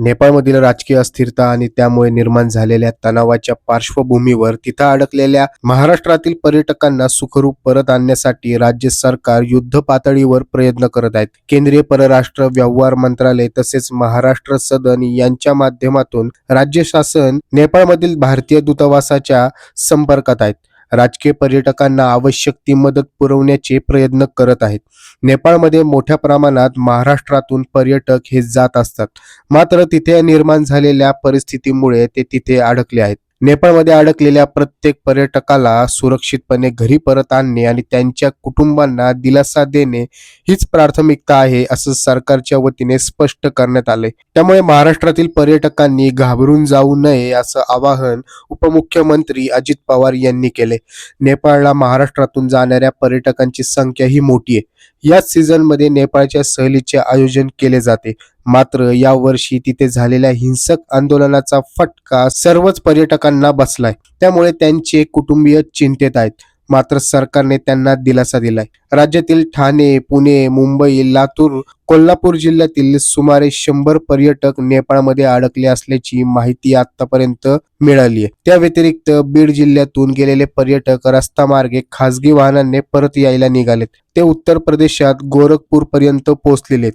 नेपाळमधील राजकीय अस्थिरता आणि त्यामुळे निर्माण झालेल्या तणावाच्या पार्श्वभूमीवर तिथं अडकलेल्या महाराष्ट्रातील पर्यटकांना सुखरूप परत आणण्यासाठी राज्य सरकार युद्ध पातळीवर प्रयत्न करत आहेत. केंद्रीय परराष्ट्र व्यवहार मंत्रालय तसेच महाराष्ट्र सदन यांच्या माध्यमातून राज्य शासन नेपाळमधील भारतीय दूतावासाच्या संपर्कात आहेत. राजकीय पर्यटकांना आवश्यक ती मदत पुरवण्याचे प्रयत्न करत आहेत. नेपाळमध्ये मोठ्या प्रमाणात महाराष्ट्रातून पर्यटक हे जात असतात. मात्र तिथे निर्माण झालेल्या परिस्थितीमुळे ते तिथे अडकले आहेत. नेपाळमध्ये अडकलेल्या प्रत्येक पर्यटकाला सुरक्षितपणे घरी परत आणणे आणि त्यांच्या कुटुंबांना दिलासा देणे हीच प्राथमिकता आहे असं सरकारच्या वतीने स्पष्ट करण्यात आले त्यामुळे महाराष्ट्रातील पर्यटकांनी घाबरून जाऊ नये असं आवाहन उपमुख्यमंत्री अजित पवार यांनी केले नेपाळला महाराष्ट्रातून जाणाऱ्या पर्यटकांची संख्या ही मोठी आहे. याच सीझनमध्ये नेपाळच्या सहलीचे आयोजन केले जाते. मात्र या वर्षी तिथे झालेल्या हिंसक आंदोलनाचा फटका सर्वच पर्यटकांना बसलाय. त्यामुळे त्यांचे कुटुंबीय चिंतेत आहेत. मात्र सरकारने त्यांना दिलासा दिलाय. राज्यातील ठाणे पुणे मुंबई लातूर कोल्हापूर जिल्ह्यातील सुमारे शंभर पर्यटक नेपाळमध्ये अडकले असल्याची माहिती आतापर्यंत मिळाली आहे त्या व्यतिरिक्त बीड जिल्ह्यातून गेलेले पर्यटक रस्तामार्गे खासगी वाहनांनी परत यायला निघालेत. ते उत्तर प्रदेशात गोरखपूर पर्यंत पोहोचलेले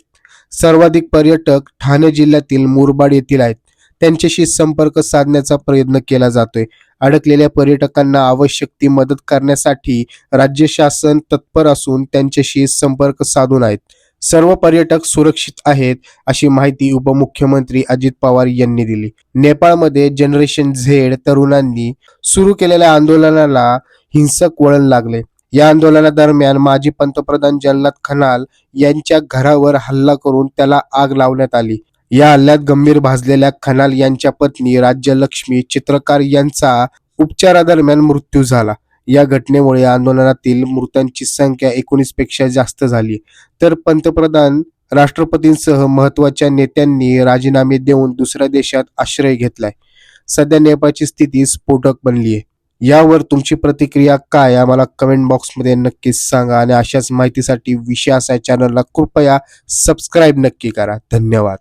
सर्वाधिक पर्यटक ठाणे जिल्ह्यातील मुरबाड येथील आहेत. त्यांच्याशी संपर्क साधण्याचा प्रयत्न केला जातोय. अडकलेल्या पर्यटकांना आवश्यक ती मदत करण्यासाठी राज्य शासन तत्पर असून त्यांच्याशी संपर्क साधून आहेत. सर्व पर्यटक सुरक्षित आहेत अशी माहिती उपमुख्यमंत्री अजित पवार यांनी दिली. नेपाळमध्ये जनरेशन झेड तरुणांनी सुरू केलेल्या आंदोलनाला हिंसक वळण लागले. या आंदोलनादरम्यान माजी पंतप्रधान जल्लाद खनाल यांच्या घरावर हल्ला करून त्याला आग लावण्यात आली. या हल्ल्यात गंभीर भाजलेल्या खनाल यांच्या पत्नी राज्यलक्ष्मी चित्रकार यांचा उपचारादरम्यान मृत्यू झाला. या घटनेमुळे आंदोलनातील मृतांची संख्या एकोणीसपेक्षा जास्त झाली. तर पंतप्रधान राष्ट्रपतींसह महत्त्वाच्या नेत्यांनी राजीनामे देऊन दुसऱ्या देशात आश्रय घेतलाय. सध्या नेपाळची स्थिती स्फोटक बनली आहे यावर तुमची प्रतिक्रिया काय आम्हाला कमेंट बॉक्समध्ये नक्कीच सांगा. आणि अशाच माहितीसाठी विषयाच्या चॅनलला कृपया सबस्क्राईब नक्की करा. धन्यवाद.